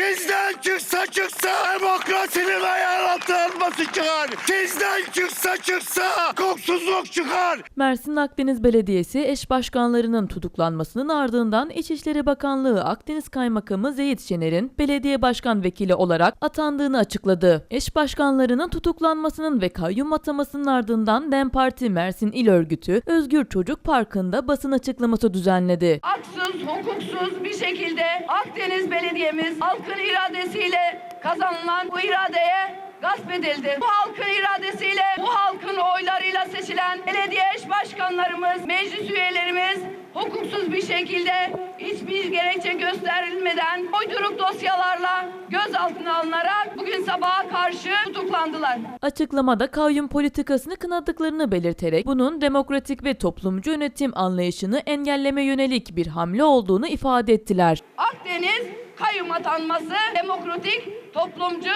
Sizden çıksa çıksa demokrasinin ayaklanması çıkar. Sizden çıksa çıksa koksuzluk çıkar. Mersin Akdeniz Belediyesi eş başkanlarının tutuklanmasının ardından İçişleri Bakanlığı Akdeniz Kaymakamı Zeyit Şener'in belediye başkan vekili olarak atandığını açıkladı. Eş başkanlarının tutuklanmasının ve kayyum atamasının ardından DEM Parti Mersin İl Örgütü Özgür Çocuk Parkı'nda basın açıklaması düzenledi. haksız, hukuksuz bir şekilde Akdeniz Belediye'miz halkın iradesiyle kazanılan bu iradeye gasp edildi. Bu halkın iradesiyle, bu halkın oylarıyla seçilen belediye eş başkanlarımız, meclis üyelerimiz hukuksuz bir şekilde hiçbir gerekçe gösterilmeden uyduruk dosyalarla gözaltına alınarak bugün sabaha karşı tutuklandılar. Açıklamada kayyum politikasını kınadıklarını belirterek bunun demokratik ve toplumcu yönetim anlayışını engelleme yönelik bir hamle olduğunu ifade ettiler. Akdeniz kayyum atanması demokratik, toplumcu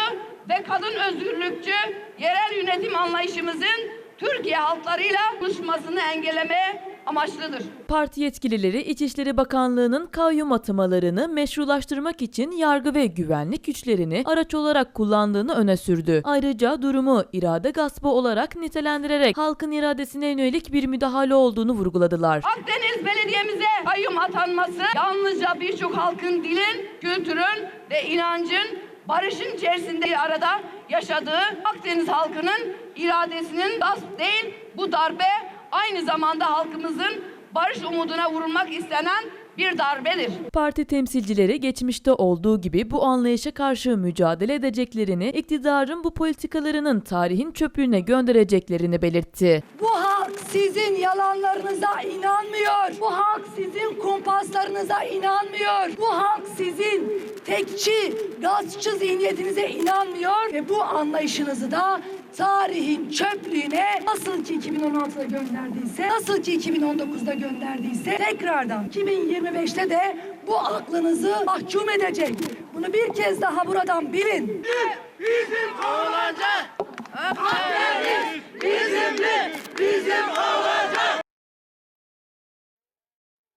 ve kadın özgürlükçü yerel yönetim anlayışımızın Türkiye halklarıyla buluşmasını engellemeye amaçlıdır. Parti yetkilileri İçişleri Bakanlığı'nın kayyum atamalarını meşrulaştırmak için yargı ve güvenlik güçlerini araç olarak kullandığını öne sürdü. Ayrıca durumu irade gaspı olarak nitelendirerek halkın iradesine yönelik bir müdahale olduğunu vurguladılar. Akdeniz Belediye'mize kayyum atanması yalnızca birçok halkın dilin, kültürün ve inancın barışın içerisinde arada yaşadığı Akdeniz halkının iradesinin gasp değil bu darbe aynı zamanda halkımızın barış umuduna vurulmak istenen bir darbedir. Parti temsilcileri geçmişte olduğu gibi bu anlayışa karşı mücadele edeceklerini, iktidarın bu politikalarının tarihin çöplüğüne göndereceklerini belirtti. Bu halk sizin yalanlarınıza inanmıyor. Bu halk sizin kumpaslarınıza inanmıyor. Bu halk sizin tekçi, gazçı zihniyetinize inanmıyor. Ve bu anlayışınızı da tarihin çöplüğüne nasıl ki 2016'da gönderdiyse, nasıl ki 2019'da gönderdiyse tekrardan 2025'te de bu aklınızı mahkum edecek. Bunu bir kez daha buradan bilin.